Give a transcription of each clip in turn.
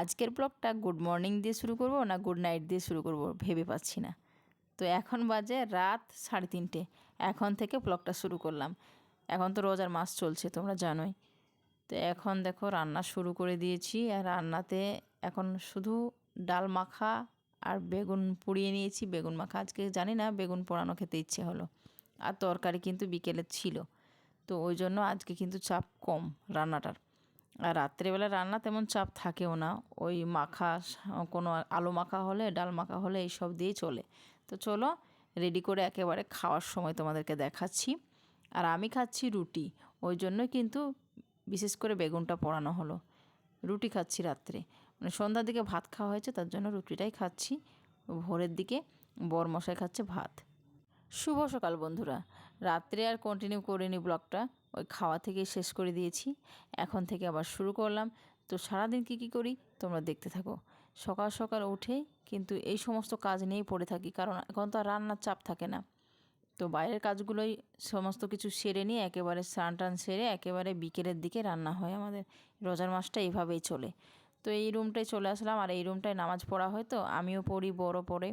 আজকের ব্লগটা good morning দিয়ে শুরু করব না গুড নাইট দিয়ে শুরু করব ভেবে পাচ্ছি না। তো এখন বাজে রাত সাড়ে তিনটে। এখন থেকে ব্লগটা শুরু করলাম। এখন তো রোজার মাস চলছে, তোমরা জানোই। তো এখন দেখো রান্না শুরু করে দিয়েছি। আর রান্নাতে এখন শুধু ডাল মাখা আর বেগুন পুড়িয়ে নিয়েছি। বেগুন মাখা আজকে জানি না, বেগুন পোড়ানো খেতে ইচ্ছে হলো। আর তরকারি কিন্তু বিকেলে ছিল। তো ওই জন্য আজকে কিন্তু চাপ কম রান্নাটার। আর রাত্রেবেলা রান্না তেমন চাপ থাকেও না। ওই মাখা, কোনো আলু মাখা হলে, ডাল মাখা হলে এইসব দিয়েই চলে। তো চলো রেডি করে একেবারে খাওয়ার সময় তোমাদেরকে দেখাচ্ছি। আর আমি খাচ্ছি রুটি। ওই জন্য কিন্তু বিশেষ করে বেগুনটা পোড়ানো হলো। রুটি খাচ্ছি রাত্রে। মানে সন্ধ্যার দিকে ভাত খাওয়া হয়েছে, তার জন্য রুটিটাই খাচ্ছি। ভোরের দিকে বর মশাই খাচ্ছে ভাত। শুভ সকাল বন্ধুরা। রাত্রে আর কন্টিনিউ করিনি ব্লগটা ওই খাওয়া থেকে শেষ করে দিয়েছি। এখন থেকে আবার শুরু করলাম। তো সারাদিন কী কী করি তোমরা দেখতে থাকো। সকাল সকাল উঠে কিন্তু এই সমস্ত কাজ নিয়েই পড়ে থাকি কারণ এখন তো আর রান্নার চাপ থাকে না। তো বাইরের কাজগুলোই সমস্ত কিছু সেরে নিয়ে একেবারে স্নান টান সেরে একেবারে বিকেলের দিকে রান্না হয় আমাদের। রোজার মাসটা এইভাবেই চলে। তো এই রুমটায় চলে আসলাম আর এই রুমটায় নামাজ পড়া হয় তো আমিও পড়ি, বড় পড়ে।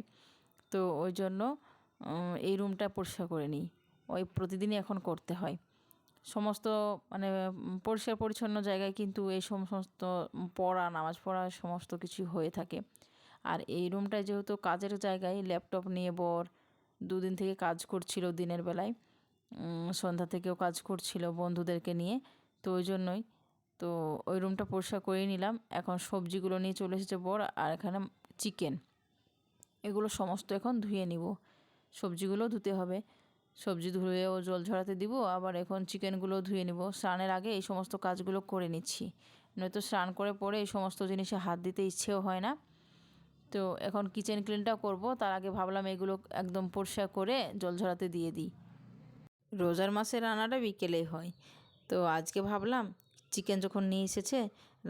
তো ওই জন্য এই রুমটা পরিষ্কার করে নিই। ওই প্রতিদিনই এখন করতে হয়। সমস্ত মানে পরিষ্কার পরিচ্ছন্ন জায়গায় কিন্তু এই সমস্ত পড়া, নামাজ পড়া সমস্ত কিছু হয়ে থাকে। আর এই রুমটায় যেহেতু কাজের জায়গায় ল্যাপটপ নিয়ে বর দুদিন থেকে কাজ করছিল দিনের বেলায় সন্ধ্যা থেকেও কাজ করছিল বন্ধুদেরকে নিয়ে, তো ওই জন্যই, তো ওই রুমটা পরিষ্কার করে নিলাম। এখন সবজিগুলো নিয়ে চলে এসেছে বর আর এখানে চিকেন। এগুলো সমস্ত এখন ধুয়ে নিব। সবজিগুলো ধুতে হবে। সবজি ধুয়েও জল ঝরাতে দিব, আবার এখন চিকেনগুলো ধুয়ে নিব। স্নানের আগে এই সমস্ত কাজগুলো করে নিচ্ছি। নয়তো স্নান করে পরে এই সমস্ত জিনিসে হাত দিতে ইচ্ছেও হয় না। তো এখন কিচেন ক্লিনটা করব, তার আগে ভাবলাম এগুলো একদম পরিষ্কার করে জল ঝরাতে দিয়ে দিই। রোজার মাসে রান্নাটা বিকেলেই হয়। তো আজকে ভাবলাম চিকেন যখন নিয়ে এসেছে,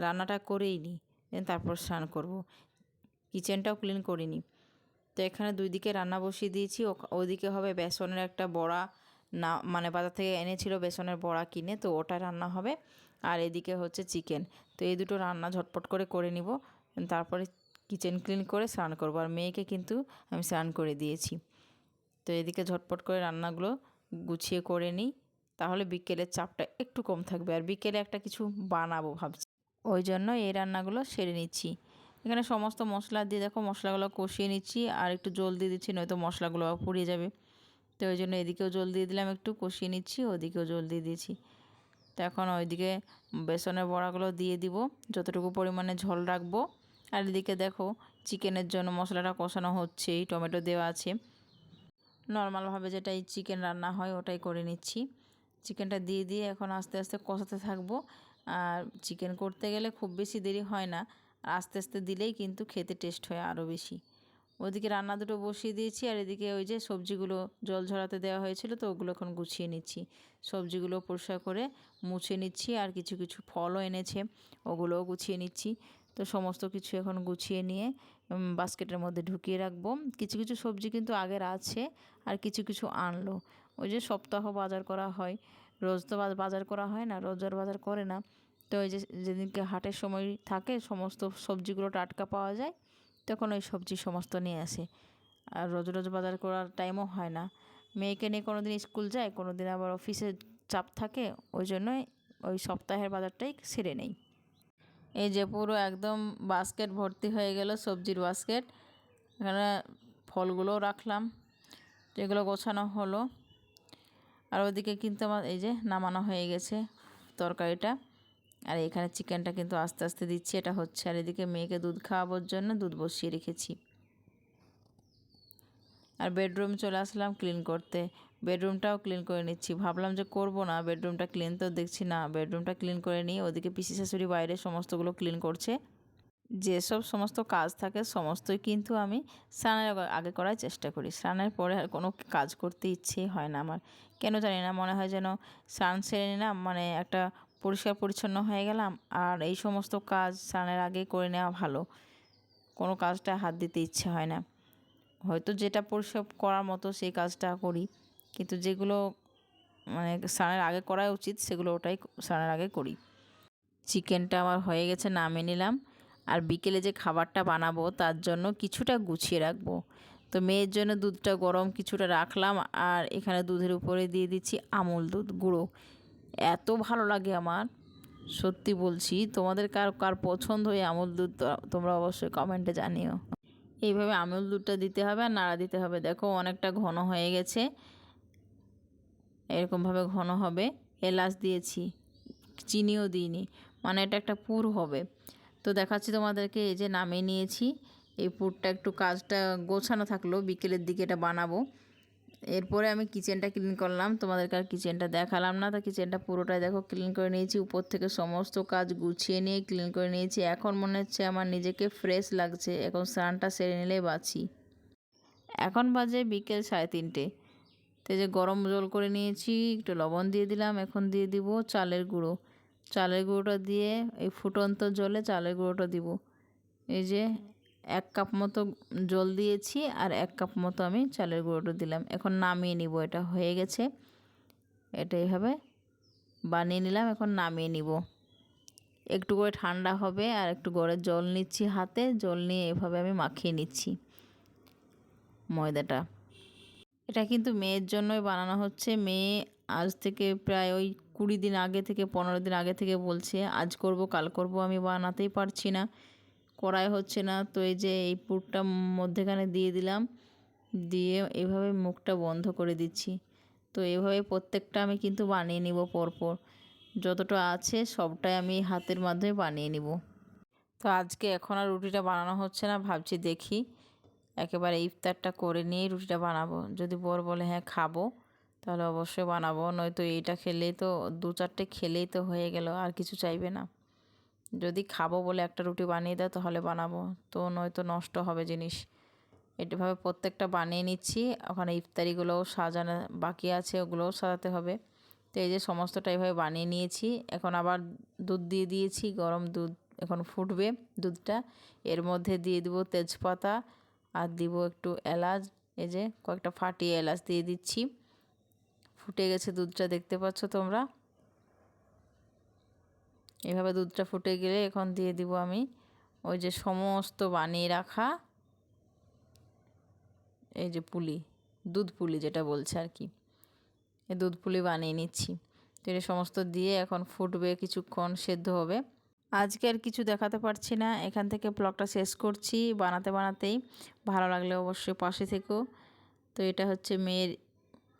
রান্নাটা করেই নিই তারপর স্নান করব। কিচেনটাও ক্লিন করিনি। তো এখানে দুই দিকে রান্না বসিয়ে দিয়েছি। ওদিকে হবে বেসনের একটা বড়া। না মানে বাজার থেকে এনেছিল বেসনের বড়া কিনে, তো ওটা রান্না হবে। আর এদিকে হচ্ছে চিকেন। তো এই দুটো রান্না ঝটপট করে করে নিব। তারপরে কিচেন ক্লিন করে স্নান করব। আর মেয়েকে কিন্তু আমি স্নান করে দিয়েছি। তো এদিকে ঝটপট করে রান্নাগুলো গুছিয়ে করে নিই। তাহলে বিকেলের চাপটা একটু কম থাকবে। আর বিকেলে একটা কিছু বানাবো ভাবছি। ওই জন্য এই রান্নাগুলো সেরে নিচ্ছি। এখানে সমস্ত মশলা দিয়ে দেখো মশলাগুলো কষিয়ে নিচ্ছি, আর একটু জল দিয়ে দিচ্ছি, নয়তো মশলাগুলো পুড়িয়ে যাবে। তো ওই জন্য এদিকেও জল দিয়ে দিলাম, একটু কষিয়ে নিচ্ছি, ওদিকেও জল দিয়ে দিয়েছি। তো এখন ওইদিকে বেসনের বড়াগুলো দিয়ে দিব, যতটুকু পরিমাণে ঝোল রাখব। আর এদিকে দেখো চিকেনের জন্য মশলাটা কষানো হচ্ছেই টমেটো দেওয়া আছে। নর্মালভাবে যেটাই চিকেন রান্না হয় ওটাই করে নিচ্ছি। চিকেনটা দিয়ে দিয়ে এখন আস্তে আস্তে কষাতে থাকব। আর চিকেন করতে গেলে খুব বেশি দেরি হয় না। আস্তে আস্তে দিলেই কিন্তু খেতে টেস্ট হয় আরও বেশি। ওদিকে রান্না দুটো বসিয়ে দিয়েছি, আর এদিকে ওই যে সবজিগুলো জল ঝরাতে দেওয়া হয়েছিল তো ওগুলো এখন গুছিয়ে নিচ্ছি। সবজিগুলো পরিষ্কার করে মুছে নিচ্ছি, আর কিছু কিছু ফলও এনেছে, ওগুলোও গুছিয়ে নিচ্ছি। তো সমস্ত কিছু এখন গুছিয়ে নিয়ে বাস্কেটের মধ্যে ঢুকিয়ে রাখব। কিছু কিছু সবজি কিন্তু আগের আছে, আর কিছু কিছু আনলো। ওই যে সপ্তাহ বাজার করা হয়, রোজ তো বাজার করা হয় না রোজার বাজার করে না। তো ওই যে যেদিনকে হাটের সময় থাকে, সমস্ত সবজিগুলো টাটকা পাওয়া যায়, তখন ওই সবজি সমস্ত নিয়ে আসে। আর রোজ রোজ বাজার করার টাইমও হয় না। মেয়েকে নিয়ে কোনো দিন স্কুল যায় কোনো দিন আবার অফিসে চাপ থাকে, ওই জন্যই ওই সপ্তাহের বাজারটাই সেরে নেই। এই যে পুরো একদম বাস্কেট ভর্তি হয়ে গেল সবজির বাস্কেট এখানে ফলগুলোও রাখলাম, যেগুলো গোছানো হলো। আর ওদিকে কিন্তু আমার এই যে নামানো হয়ে গেছে তরকারিটা। আর এখানে চিকেনটা কিন্তু আস্তে আস্তে দিচ্ছি, এটা হচ্ছে। আর এদিকে মেয়েকে দুধ খাওয়াবার জন্য দুধ বসিয়ে রেখেছি। আর বেডরুম চলে আসলাম ক্লিন করতে। বেডরুমটাও ক্লিন করে নিচ্ছি। ভাবলাম যে করব না, বেডরুমটা ক্লিন তো দেখছি না। বেডরুমটা ক্লিন করে নিই ওদিকে পিসি শাশুড়ি বাইরে সমস্তগুলো ক্লিন করছে। যেসব সমস্ত কাজ থাকে সমস্তই কিন্তু আমি স্নানের আগে করার চেষ্টা করি। স্নানের পরে আর কোনো কাজ করতে ইচ্ছে হয় না আমার। কেন জানি না, মনে হয় যেন স্নান সেরে নিলাম মানে একটা পরিষ্কার পরিচ্ছন্ন হয়ে গেলাম। আর এই সমস্ত কাজ স্নানের আগে করে নেওয়া ভালো। কোনো কাজটা হাত দিতে ইচ্ছে হয় না। হয়তো যেটা পরিষ্কার করার মতো সেই কাজটা করি। কিন্তু যেগুলো মানে স্নানের আগে করা উচিত, সেগুলো ওটাই স্নানের আগে করি। চিকেনটা আমার হয়ে গেছে, নামিয়ে নিলাম। আর বিকেলে যে খাবারটা বানাবো, তার জন্য কিছুটা গুছিয়ে রাখব। তো মেয়ের জন্য দুধটা গরম কিছুটা রাখলাম। আর এখানে দুধের উপরে দিয়ে দিচ্ছি আমুল দুধ গুঁড়ো। এত ভালো লাগে আমার। সত্যি বলছি, তোমাদের কার কার পছন্দ হয় আমুল দুধ তোমরা অবশ্যই কমেন্টে জানিও। এইভাবে আমুল দুধটা দিতে হবে আর নাড়া দিতে হবে। দেখো অনেকটা ঘন হয়ে গেছে। এরকমভাবে ঘন হবে। এলাচ দিয়েছি, চিনিও দিইনি। মানে এটা একটা পুর হবে। তো দেখাচ্ছি তোমাদেরকে, এই যে নামিয়ে নিয়েছি। এই পুরটা একটু কাজটা গোছানো থাকল, বিকেলের দিকে এটা বানাবো। এরপরে আমি কিচেনটা ক্লিন করলাম, তোমাদেরকে আর কিচেনটা দেখালাম না। তো কিচেনটা পুরোটাই দেখো ক্লিন করে নিয়েছি, উপর থেকে সমস্ত কাজ গুছিয়ে নিয়ে ক্লিন করে নিয়েছি। এখন মনে হচ্ছে আমার নিজেকে ফ্রেশ লাগছে, এখন স্নানটা সেরে নিলেই বাঁচি। এখন বাজে বিকেল সাড়ে তিনটে। তো যে গরম জল করে নিয়েছি, একটু লবণ দিয়ে দিলাম, এখন দিয়ে দিব চালের গুঁড়ো। চালের গুঁড়োটা দিয়ে এই ফুটন্ত জলে চালের গুঁড়োটা দিব। এই যে এক কাপ মতো জল দিয়েছি আর এক কাপ মতো আমি চালের গুঁড়োটা দিলাম। এখন নামিয়ে নিব, এটা হয়ে গেছে। এটা এইভাবে বানিয়ে নিলাম, এখন নামিয়ে নিব। একটু করে ঠান্ডা হবে আর একটু গড়ে জল নিচ্ছি হাতে, জল নিয়ে এভাবে আমি মাখিয়ে নিচ্ছি ময়দাটা। এটা কিন্তু মেয়ের জন্যই বানানো হচ্ছে। মেয়ে আজ থেকে প্রায় ওই কুড়ি দিন আগে থেকে, পনেরো দিন আগে থেকে বলছে, আজ করব, কাল করব, আমি বানাতেই পারছি না। করাই হচ্ছে না। তো এই যে এই পুরটা মধ্যেখানে দিয়ে দিলাম। দিয়ে এভাবে মুখটা বন্ধ করে দিচ্ছি। তো এভাবে প্রত্যেকটা আমি কিন্তু বানিয়ে নিব পরপর। যতটা আছে সবটাই আমি হাতের মাধ্যমে বানিয়ে নিব। তো আজকে এখন আর রুটিটা বানানো হচ্ছে না, ভাবছি দেখি। একেবারে ইফতারটা করে নিয়েই রুটিটা বানাবো। যদি বর বলে হ্যাঁ খাব, তাহলে অবশ্যই বানাবো। নয়তো এইটা খেলেই তো দু চারটে খেলেই তো হয়ে গেল, আর কিছু চাইবে না। যদি খাব বলে একটা রুটি বানিয়ে দেয় তাহলে বানাবো। তো নয়তো নষ্ট হবে জিনিস। এটাভাবে প্রত্যেকটা বানিয়ে নিচ্ছি। ওখানে ইফতারিগুলোও সাজানো বাকি আছে, ওগুলোও সাজাতে হবে। তো এই যে সমস্তটা এইভাবে বানিয়ে নিয়েছি। এখন আবার দুধ দিয়ে দিয়েছি, গরম দুধ। এখন ফুটবে দুধটা। এর মধ্যে দিয়ে দিব তেজপাতা আর দিব একটু এলাচ। এই যে কয়েকটা ফাটিয়ে এলাচ দিয়ে দিচ্ছি। ফুটে গেছে দুধটা, দেখতে পাচ্ছ তোমরা? এভাবে দুধটা ফুটে গেলে এখন দিয়ে দিব আমি ওই যে সমস্ত বানিয়ে রাখা এই যে পুলি, দুধ পুলি যেটা বলছে আর কি। এই দুধ পুলি বানিয়ে নিচ্ছি। তো এটা সমস্ত দিয়ে এখন ফুটবে কিছুক্ষণ, সেদ্ধ হবে। আজকে আর কিছু দেখাতে পারছি না। এখান থেকে ব্লগটা শেষ করছি। বানাতে বানাতেই ভালো লাগলে অবশ্যই পাশে থেকো। তো এটা হচ্ছে মেয়ের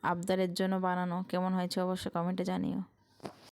আবদারের জন্য বানানো। কেমন হয়েছে অবশ্যই কমেন্টে জানিও।